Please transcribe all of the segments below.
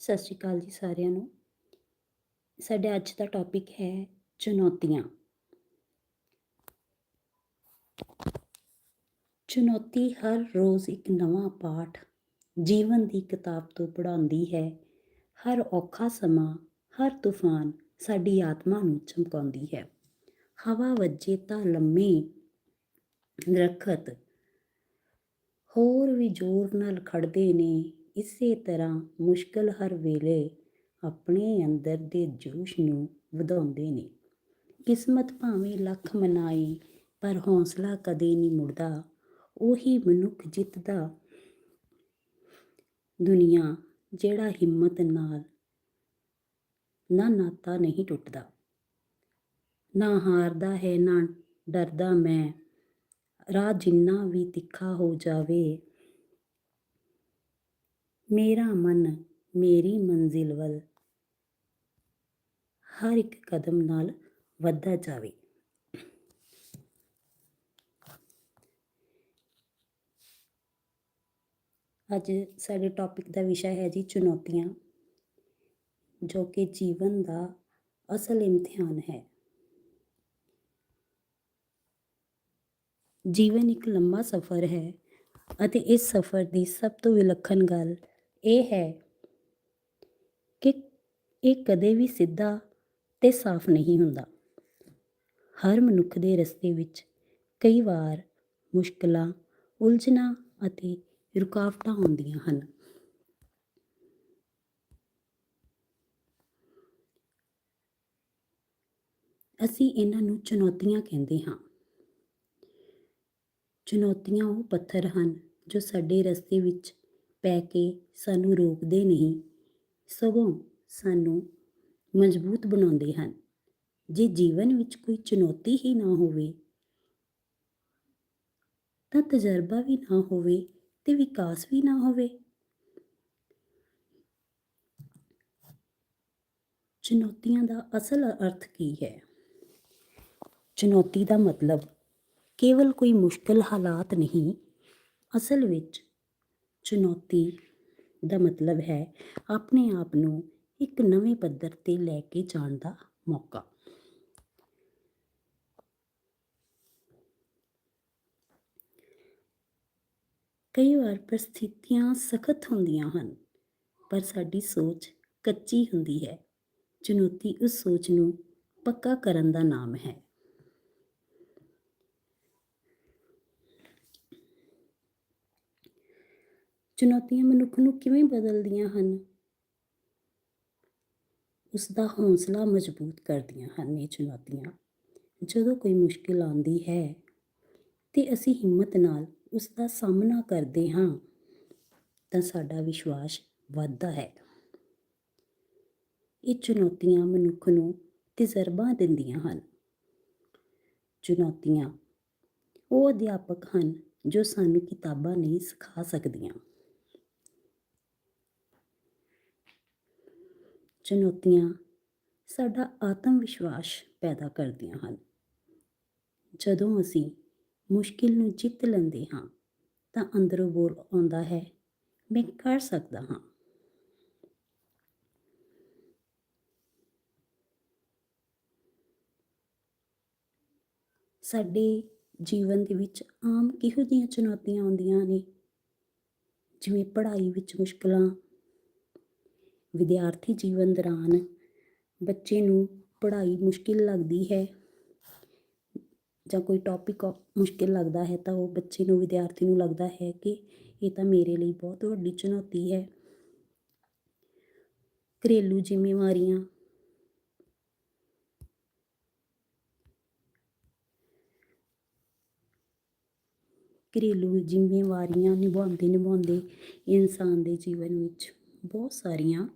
ਸਤਿ ਸ਼੍ਰੀ ਅਕਾਲ ਜੀ ਸਾਰਿਆਂ ਨੂੰ। ਸਾਡਾ ਅੱਜ ਦਾ ਟੌਪਿਕ ਹੈ ਚੁਣੌਤੀਆਂ। ਚੁਣੌਤੀ ਹਰ ਰੋਜ਼ ਇੱਕ ਨਵਾਂ ਪਾਠ ਜੀਵਨ ਦੀ ਕਿਤਾਬ ਤੋਂ ਪੜ੍ਹਾਉਂਦੀ ਹੈ। ਹਰ ਔਖਾ ਸਮਾਂ, ਹਰ ਤੂਫਾਨ ਸਾਡੀ ਆਤਮਾ ਨੂੰ ਚਮਕਾਉਂਦੀ ਹੈ। ਹਵਾ ਵੱਜੇ ਤਾਂ ਲੰਮੇ ਦਰਖਤ ਹੋਰ ਵੀ ਜ਼ੋਰ ਨਾਲ ਖੜਦੇ ਨੇ। ਇਸੇ ਤਰ੍ਹਾਂ ਮੁਸ਼ਕਲ ਹਰ ਵੇਲੇ ਆਪਣੇ ਅੰਦਰ ਦੇ ਜੋਸ਼ ਨੂੰ ਵਧਾਉਂਦੇ ਨੇ। ਕਿਸਮਤ ਭਾਵੇਂ ਲੱਖ ਮਨਾਏ, ਪਰ ਹੌਸਲਾ ਕਦੇ ਨਹੀਂ ਮੁੜਦਾ। ਉਹੀ ਮਨੁੱਖ ਜਿੱਤਦਾ ਦੁਨੀਆ ਜਿਹੜਾ ਹਿੰਮਤ ਨਾਲ ਨਾ ਨਾਤਾ ਨਹੀਂ ਟੁੱਟਦਾ। ਨਾ ਹਾਰਦਾ ਹੈ, ਨਾ ਡਰਦਾ ਮੈਂ। ਰਾਹ ਜਿੰਨਾ ਵੀ ਤਿੱਖਾ ਹੋ ਜਾਵੇ ਮੇਰਾ ਮਨ ਮੇਰੀ ਮੰਜ਼ਿਲ ਵੱਲ ਹਰ ਇੱਕ ਕਦਮ ਨਾਲ ਵੱਧਦਾ ਜਾਵੇ। ਅੱਜ ਸਾਡੇ ਟੌਪਿਕ ਦਾ ਵਿਸ਼ਾ ਹੈ ਜੀ ਚੁਣੌਤੀਆਂ, ਜੋ ਕਿ ਜੀਵਨ ਦਾ ਅਸਲ ਇਮਤਿਹਾਨ ਹੈ। ਜੀਵਨ ਇੱਕ ਲੰਮਾ ਸਫ਼ਰ ਹੈ ਅਤੇ ਇਸ ਸਫ਼ਰ ਦੀ ਸਭ ਤੋਂ ਵਿਲੱਖਣ ਗੱਲ ਇਹ ਹੈ ਕਿ ਇਹ ਕਦੇ ਵੀ ਸਿੱਧਾ ਤੇ ਸਾਫ਼ ਨਹੀਂ ਹੁੰਦਾ। ਹਰ ਮਨੁੱਖ ਦੇ ਰਸਤੇ ਵਿੱਚ ਕਈ ਵਾਰ ਮੁਸ਼ਕਲਾਂ, ਉਲਝਣਾਂ ਅਤੇ ਰੁਕਾਵਟਾਂ ਆਉਂਦੀਆਂ ਹਨ। ਅਸੀਂ ਇਹਨਾਂ ਨੂੰ ਚੁਣੌਤੀਆਂ ਕਹਿੰਦੇ ਹਾਂ। ਚੁਣੌਤੀਆਂ ਉਹ ਪੱਥਰ ਹਨ ਜੋ ਸਾਡੇ ਰਸਤੇ ਵਿੱਚ ਪੈ ਕੇ ਸਾਨੂੰ ਰੋਕਦੇ ਨਹੀਂ, ਸਗੋਂ ਸਾਨੂੰ ਮਜ਼ਬੂਤ ਬਣਾਉਂਦੇ ਹਨ। ਜੇ ਜੀਵਨ ਵਿੱਚ ਕੋਈ ਚੁਣੌਤੀ ਹੀ ਨਾ ਹੋਵੇ, ਤਾਂ ਤਜਰਬਾ ਵੀ ਨਾ ਹੋਵੇ ਤੇ ਵਿਕਾਸ ਵੀ ਨਾ ਹੋਵੇ। ਚੁਣੌਤੀਆਂ ਦਾ ਅਸਲ ਅਰਥ ਕੀ ਹੈ? ਚੁਣੌਤੀ ਦਾ ਮਤਲਬ ਕੇਵਲ ਕੋਈ ਮੁਸ਼ਕਲ ਹਾਲਾਤ ਨਹੀਂ, ਅਸਲ ਵਿੱਚ ਚੁਣੌਤੀ ਦਾ ਮਤਲਬ ਹੈ ਆਪਣੇ ਆਪ ਨੂੰ ਇੱਕ ਨਵੇਂ ਪੱਧਰ ਤੇ ਲੈ ਕੇ ਜਾਣ ਦਾ ਮੌਕਾ। ਕਈ ਵਾਰ ਪ੍ਰਸਥਿਤੀਆਂ ਸਖਤ ਹੁੰਦੀਆਂ ਹਨ, ਪਰ ਸਾਡੀ ਸੋਚ ਕੱਚੀ ਹੁੰਦੀ ਹੈ। ਚੁਣੌਤੀ ਉਸ ਸੋਚ ਨੂੰ ਪੱਕਾ ਕਰਨ ਦਾ ਨਾਮ ਹੈ। ਚੁਣੌਤੀਆਂ ਮਨੁੱਖ ਨੂੰ ਕਿਵੇਂ ਬਦਲਦੀਆਂ ਹਨ? ਉਸ ਦਾ ਹੌਸਲਾ ਮਜ਼ਬੂਤ ਕਰਦੀਆਂ ਹਨ ਇਹ ਚੁਣੌਤੀਆਂ। ਜਦੋਂ ਕੋਈ ਮੁਸ਼ਕਿਲ ਆਉਂਦੀ ਹੈ ਤੇ ਅਸੀਂ ਹਿੰਮਤ ਨਾਲ ਉਸ ਦਾ ਸਾਹਮਣਾ ਕਰਦੇ ਹਾਂ, ਤਾਂ ਸਾਡਾ ਵਿਸ਼ਵਾਸ ਵੱਧਦਾ ਹੈ। ਇਹ ਚੁਣੌਤੀਆਂ ਮਨੁੱਖ ਨੂੰ ਤਜਰਬਾ ਦਿੰਦੀਆਂ ਹਨ। ਚੁਣੌਤੀਆਂ ਉਹ ਅਧਿਆਪਕ ਹਨ ਜੋ ਸਾਨੂੰ ਕਿਤਾਬਾਂ ਨਹੀਂ ਸਿਖਾ ਸਕਦੀਆਂ। ਚੁਣੌਤੀਆਂ ਸਾਡਾ ਆਤਮ ਵਿਸ਼ਵਾਸ ਪੈਦਾ ਕਰਦੀਆਂ ਹਨ। ਜਦੋਂ ਅਸੀਂ ਮੁਸ਼ਕਿਲ ਨੂੰ ਜਿੱਤ ਲੈਂਦੇ ਹਾਂ, ਤਾਂ ਅੰਦਰੋਂ ਬੋਲ ਆਉਂਦਾ ਹੈ, ਮੈਂ ਕਰ ਸਕਦਾ ਹਾਂ। ਸਾਡੇ ਜੀਵਨ ਦੇ ਵਿੱਚ ਆਮ ਕਿਹੋ ਜਿਹੀਆਂ ਚੁਣੌਤੀਆਂ ਆਉਂਦੀਆਂ ਨੇ? ਜਿਵੇਂ ਪੜ੍ਹਾਈ ਵਿੱਚ ਮੁਸ਼ਕਲਾਂ ਵਿਦਿਆਰਥੀ ਜੀਵਨ ਦੌਰਾਨ ਬੱਚੇ ਨੂੰ ਪੜ੍ਹਾਈ ਮੁਸ਼ਕਿਲ ਲੱਗਦੀ ਹੈ ਜਾਂ ਕੋਈ ਟੋਪਿਕ ਮੁਸ਼ਕਿਲ ਲੱਗਦਾ ਹੈ ਤਾਂ ਉਹ ਬੱਚੇ ਨੂੰ, ਵਿਦਿਆਰਥੀ ਨੂੰ ਲੱਗਦਾ ਹੈ ਕਿ ਇਹ ਤਾਂ ਮੇਰੇ ਲਈ ਬਹੁਤ ਵੱਡੀ ਚੁਣੌਤੀ ਹੈ। ਘਰੇਲੂ ਜ਼ਿੰਮੇਵਾਰੀਆਂ। ਘਰੇਲੂ ਜ਼ਿੰਮੇਵਾਰੀਆਂ ਨਿਭਾਉਂਦੇ ਨਿਭਾਉਂਦੇ ਇਨਸਾਨ ਦੇ ਜੀਵਨ ਵਿੱਚ ਬਹੁਤ ਸਾਰੀਆਂ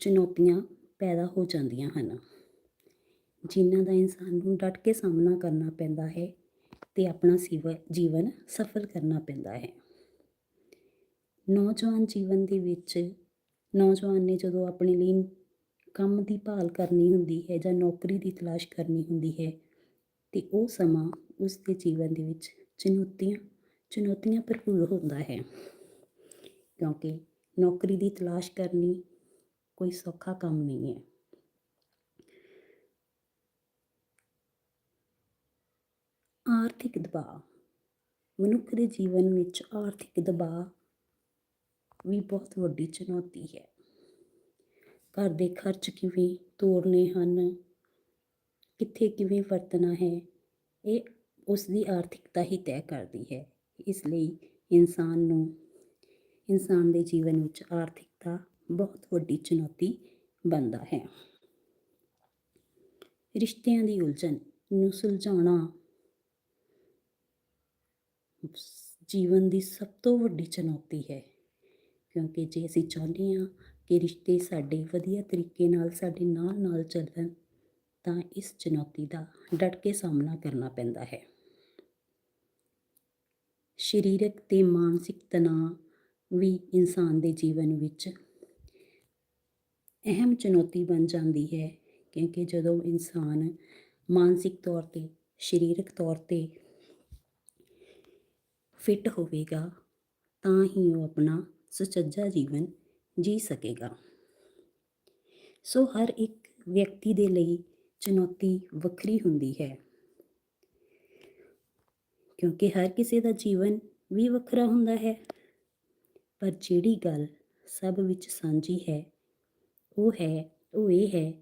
ਚੁਣੌਤੀਆਂ ਪੈਦਾ ਹੋ ਜਾਂਦੀਆਂ ਹਨ। ਜਿਨ੍ਹਾਂ ਦਾ ਇਨਸਾਨ ਨੂੰ ਡਟ ਕੇ ਸਾਹਮਣਾ ਕਰਨਾ ਪੈਂਦਾ ਹੈ ਅਤੇ ਆਪਣਾ ਸੀਵ, ਜੀਵਨ ਸਫਲ ਕਰਨਾ ਪੈਂਦਾ ਹੈ। ਨੌਜਵਾਨ ਜੀਵਨ ਦੇ ਵਿੱਚ ਨੌਜਵਾਨ ਨੇ ਜਦੋਂ ਆਪਣੇ ਲਈ ਕੰਮ ਦੀ ਭਾਲ ਕਰਨੀ ਹੁੰਦੀ ਹੈ ਜਾਂ ਨੌਕਰੀ ਦੀ ਤਲਾਸ਼ ਕਰਨੀ ਹੁੰਦੀ ਹੈ ਤੇ ਉਹ ਸਮਾਂ ਉਸ ਦੇ ਜੀਵਨ ਦੇ ਵਿੱਚ ਚੁਣੌਤੀਆਂ ਚੁਣੌਤੀਆਂ ਭਰਪੂਰ ਹੁੰਦਾ ਹੈ। ਕਿਉਂਕਿ ਨੌਕਰੀ ਦੀ ਤਲਾਸ਼ ਕਰਨੀ ਕੋਈ ਸੌਖਾ ਕੰਮ ਨਹੀਂ ਹੈ। ਆਰਥਿਕ ਦਬਾਅ। ਮਨੁੱਖ ਦੇ ਜੀਵਨ ਵਿੱਚ ਆਰਥਿਕ ਦਬਾਅ ਵੀ ਬਹੁਤ ਵੱਡੀ ਚੁਣੌਤੀ ਹੈ। ਘਰ ਦੇ ਖਰਚ ਕਿਵੇਂ ਤੋੜਨੇ ਹਨ, ਕਿੱਥੇ ਕਿਵੇਂ ਵਰਤਣਾ ਹੈ, ਇਹ ਉਸ ਦੀ ਆਰਥਿਕਤਾ ਹੀ ਤੈਅ ਕਰਦੀ ਹੈ। ਇਸ ਲਈ ਇਨਸਾਨ ਨੂੰ, ਇਨਸਾਨ ਦੇ ਜੀਵਨ ਵਿੱਚ ਆਰਥਿਕਤਾ ਬਹੁਤ ਵੱਡੀ ਚੁਣੌਤੀ ਬਣਦਾ ਹੈ। ਰਿਸ਼ਤਿਆਂ ਦੀ ਉਲਝਣ ਨੂੰ ਸੁਲਝਾਉਣਾ ਜੀਵਨ ਦੀ ਸਭ ਤੋਂ ਵੱਡੀ ਚੁਣੌਤੀ ਹੈ। ਕਿਉਂਕਿ ਜੇ ਅਸੀਂ ਚਾਹੁੰਦੇ ਹਾਂ ਕਿ ਰਿਸ਼ਤੇ ਸਾਡੇ ਵਧੀਆ ਤਰੀਕੇ ਨਾਲ ਸਾਡੇ ਨਾਲ ਨਾਲ ਚੱਲਣ, ਤਾਂ ਇਸ ਚੁਣੌਤੀ ਦਾ ਡਟ ਕੇ ਸਾਹਮਣਾ ਕਰਨਾ ਪੈਂਦਾ ਹੈ। ਸਰੀਰਕ ਤੇ ਮਾਨਸਿਕ ਤਣਾਅ ਵੀ ਇਨਸਾਨ ਦੇ ਜੀਵਨ ਵਿੱਚ ਅਹਿਮ ਚੁਣੌਤੀ ਬਣ ਜਾਂਦੀ ਹੈ, ਕਿਉਂਕਿ ਜਦੋਂ ਇਨਸਾਨ ਮਾਨਸਿਕ ਤੌਰ ਤੇ, ਸਰੀਰਕ ਤੌਰ ਤੇ ਫਿੱਟ ਹੋਵੇਗਾ, ਤਾਂ ਹੀ ਉਹ ਆਪਣਾ ਸੁਚੱਜਾ ਜੀਵਨ ਜੀ ਸਕੇਗਾ। ਸੋ ਹਰ ਇੱਕ ਵਿਅਕਤੀ ਦੇ ਲਈ ਚੁਣੌਤੀ ਵੱਖਰੀ ਹੁੰਦੀ ਹੈ। ਕਿਉਂਕਿ ਹਰ ਕਿਸੇ ਦਾ ਜੀਵਨ ਵੀ ਵੱਖਰਾ ਹੁੰਦਾ ਹੈ। ਪਰ ਜਿਹੜੀ ਗੱਲ ਸਭ ਵਿੱਚ ਸਾਂਝੀ ਹੈ ਉਹ ਹੈ, ਉਹ ਇਹ ਹੈ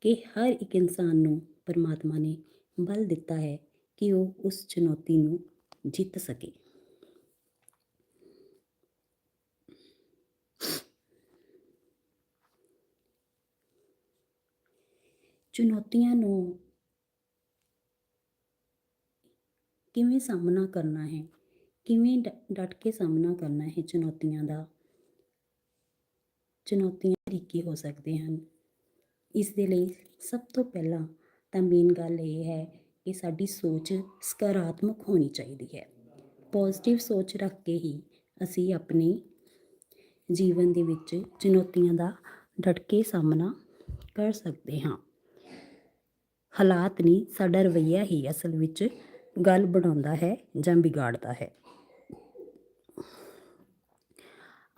ਕਿ ਹਰ ਇੱਕ ਇਨਸਾਨ ਨੂੰ ਪਰਮਾਤਮਾ ਨੇ ਬਲ ਦਿੱਤਾ ਹੈ ਕਿ ਉਹ ਉਸ ਚੁਣੌਤੀ ਨੂੰ ਜਿੱਤ ਸਕੇ। ਚੁਣੌਤੀਆਂ ਨੂੰ ਕਿਵੇਂ ਸਾਹਮਣਾ ਕਰਨਾ ਹੈ, ਕਿਵੇਂ ਡ- ਡਟ ਕੇ ਸਾਹਮਣਾ ਕਰਨਾ ਹੈ ਚੁਣੌਤੀਆਂ ਦਾ ਚੁਣੌਤੀਆਂ ਤਰੀਕੇ ਹੋ ਸਕਦੇ ਹਨ। ਇਸ ਦੇ ਲਈ ਸਭ ਤੋਂ ਪਹਿਲਾਂ ਤਾਂ ਮੇਨ ਗੱਲ ਇਹ ਹੈ ਕਿ ਸਾਡੀ ਸੋਚ ਸਕਾਰਾਤਮਕ ਹੋਣੀ ਚਾਹੀਦੀ ਹੈ। ਪੋਜ਼ਿਟਿਵ ਸੋਚ ਰੱਖ ਕੇ ਹੀ ਅਸੀਂ ਆਪਣੇ ਜੀਵਨ ਦੇ ਵਿੱਚ ਚੁਣੌਤੀਆਂ ਦਾ ਡਟ ਕੇ ਸਾਹਮਣਾ ਕਰ ਸਕਦੇ ਹਾਂ। ਹਾਲਾਤ ਨਹੀਂ, ਸਾਡਾ ਰਵੱਈਆ ਹੀ ਅਸਲ ਵਿੱਚ ਗੱਲ ਬਣਾਉਂਦਾ ਹੈ ਜਾਂ ਵਿਗਾੜਦਾ ਹੈ।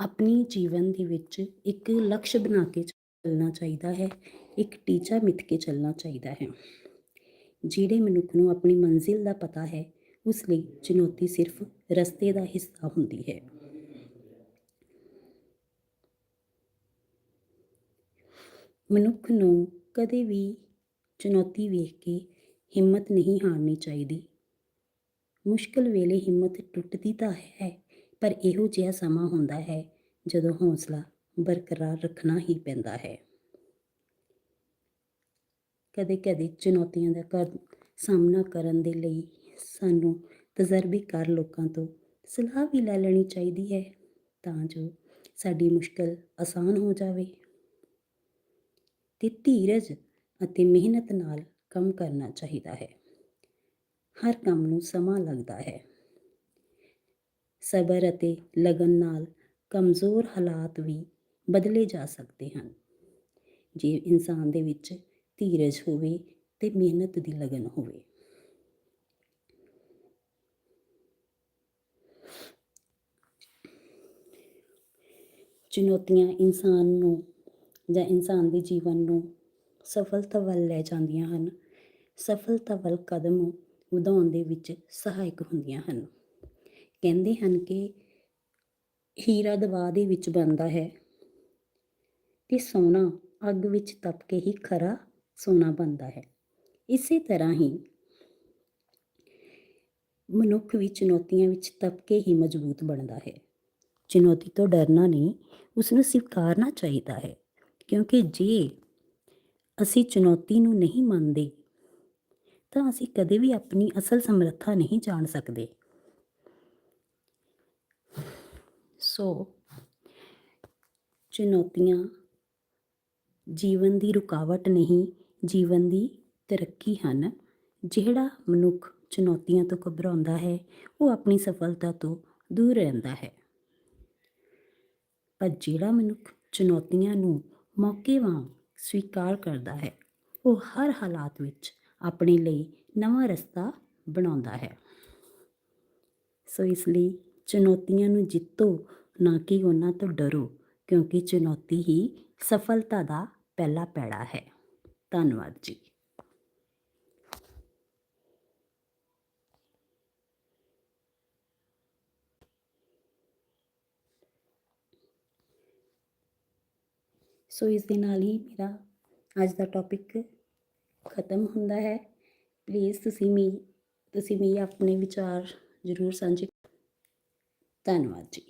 ਆਪਣੀ ਜੀਵਨ ਦੇ ਵਿੱਚ ਇੱਕ ਲਕਸ਼ ਬਣਾ ਕੇ ਚੱਲਣਾ ਚਾਹੀਦਾ ਹੈ, ਇੱਕ ਟੀਚਾ ਮਿੱਥ ਕੇ ਚੱਲਣਾ ਚਾਹੀਦਾ ਹੈ। ਜਿਹੜੇ ਮਨੁੱਖ ਨੂੰ ਆਪਣੀ ਮੰਜ਼ਿਲ ਦਾ ਪਤਾ ਹੈ, ਉਸ ਲਈ ਚੁਣੌਤੀ ਸਿਰਫ ਰਸਤੇ ਦਾ ਹਿੱਸਾ ਹੁੰਦੀ ਹੈ। ਮਨੁੱਖ ਨੂੰ ਕਦੇ ਵੀ ਚੁਣੌਤੀ ਵੇਖ ਕੇ ਹਿੰਮਤ ਨਹੀਂ ਹਾਰਨੀ ਚਾਹੀਦੀ। ਮੁਸ਼ਕਲ ਵੇਲੇ ਹਿੰਮਤ ਟੁੱਟਦੀ ਤਾਂ ਹੈ ਪਰ ਇਹੋ ਜਿਹਾ ਸਮਾਂ ਹੁੰਦਾ ਹੈ ਜਦੋਂ ਹੌਸਲਾ ਬਰਕਰਾਰ ਰੱਖਣਾ ਹੀ ਪੈਂਦਾ ਹੈ। ਕਦੇ ਕਦੇ ਚੁਣੌਤੀਆਂ ਦਾ ਕਰ ਸਾਹਮਣਾ ਕਰਨ ਦੇ ਲਈ ਸਾਨੂੰ ਤਜਰਬੇਕਾਰ ਲੋਕਾਂ ਤੋਂ ਸਲਾਹ ਵੀ ਲੈ ਲੈਣੀ ਚਾਹੀਦੀ ਹੈ ਤਾਂ ਜੋ ਸਾਡੀ ਮੁਸ਼ਕਲ ਆਸਾਨ ਹੋ ਜਾਵੇ। ਤੇ ਧੀਰਜ ਅਤੇ ਮਿਹਨਤ ਨਾਲ ਕੰਮ ਕਰਨਾ ਚਾਹੀਦਾ ਹੈ। ਹਰ ਕੰਮ ਨੂੰ ਸਮਾਂ ਲੱਗਦਾ ਹੈ। ਸਬਰ ਅਤੇ ਲਗਨ ਨਾਲ ਕਮਜ਼ੋਰ ਹਾਲਾਤ ਵੀ ਬਦਲੇ ਜਾ ਸਕਦੇ ਹਨ। ਜੇ ਇਨਸਾਨ ਦੇ ਵਿੱਚ ਧੀਰਜ ਹੋਵੇ ਤੇ ਮਿਹਨਤ ਦੀ ਲਗਨ ਹੋਵੇ। ਚੁਣੌਤੀਆਂ ਇਨਸਾਨ ਨੂੰ ਜਾਂ ਇਨਸਾਨ ਦੇ ਜੀਵਨ ਨੂੰ ਸਫਲਤਾ ਵੱਲ ਲੈ ਜਾਂਦੀਆਂ ਹਨ। ਸਫਲਤਾ ਵੱਲ ਕਦਮ ਵਧਾਉਣ ਦੇ ਵਿੱਚ ਸਹਾਇਕ ਹੁੰਦੀਆਂ ਹਨ। ਕਹਿੰਦੇ ਹਨ ਕਿ ਹੀਰਾ ਦਵਾ ਦੇ ਵਿੱਚ ਬਣਦਾ ਹੈ ਤੇ ਸੋਨਾ ਅੱਗ ਵਿੱਚ ਤਪ ਕੇ ਹੀ ਖਰਾ ਸੋਨਾ ਬਣਦਾ ਹੈ। ਇਸੇ ਤਰ੍ਹਾਂ ਹੀ ਮਨੁੱਖ ਵੀ ਚੁਣੌਤੀਆਂ ਵਿੱਚ ਤਪ ਕੇ ਹੀ ਮਜ਼ਬੂਤ ਬਣਦਾ ਹੈ। ਚੁਣੌਤੀ ਤੋਂ ਡਰਨਾ ਨਹੀਂ ਉਸ ਨੂੰ ਸਵੀਕਾਰਨਾ ਚਾਹੀਦਾ ਹੈ, ਕਿਉਂਕਿ ਜੇ ਅਸੀਂ ਚੁਣੌਤੀ ਨੂੰ ਨਹੀਂ ਮੰਨਦੇ, ਤਾਂ ਅਸੀਂ ਕਦੇ ਵੀ ਆਪਣੀ ਅਸਲ ਸਮਰੱਥਾ ਨਹੀਂ ਜਾਣ ਸਕਦੇ। ਸੋ ਚੁਣੌਤੀਆਂ। ਜੀਵਨ ਦੀ ਰੁਕਾਵਟ ਨਹੀਂ, ਜੀਵਨ ਦੀ ਤਰੱਕੀ ਹਨ। ਜਿਹੜਾ ਮਨੁੱਖ ਚੁਣੌਤੀਆਂ ਤੋਂ ਘਬਰਾਉਂਦਾ ਹੈ, ਉਹ ਆਪਣੀ ਸਫਲਤਾ ਤੋਂ ਦੂਰ ਰਹਿੰਦਾ ਹੈ। ਪਰ ਜਿਹੜਾ ਮਨੁੱਖ ਚੁਣੌਤੀਆਂ ਨੂੰ ਮੌਕੇ ਵਾਂਗ ਸਵੀਕਾਰ ਕਰਦਾ ਹੈ, ਉਹ ਹਰ ਹਾਲਾਤ ਵਿੱਚ ਆਪਣੇ ਲਈ ਨਵਾਂ ਰਸਤਾ ਬਣਾਉਂਦਾ ਹੈ। ਸੋ ਇਸ ਲਈ ਚੁਣੌਤੀਆਂ ਨੂੰ ਜਿੱਤੋ ਨਾ ਕਿ ਉਹਨਾਂ ਤੋਂ ਡਰੋ, ਕਿਉਂਕਿ ਚੁਣੌਤੀ ਹੀ ਸਫਲਤਾ ਦਾ ਪਹਿਲਾ ਪੈੜਾ ਹੈ। ਧੰਨਵਾਦ ਜੀ। ਸੋ ਇਸ ਦੇ ਨਾਲ ਹੀ ਮੇਰਾ ਅੱਜ ਦਾ ਟੌਪਿਕ ਖਤਮ ਹੁੰਦਾ ਹੈ। ਪਲੀਜ਼ ਤੁਸੀਂ ਵੀ ਤੁਸੀਂ ਵੀ ਆਪਣੇ ਵਿਚਾਰ ਜ਼ਰੂਰ ਸਾਂਝੇ ਧੰਨਵਾਦ ਜੀ।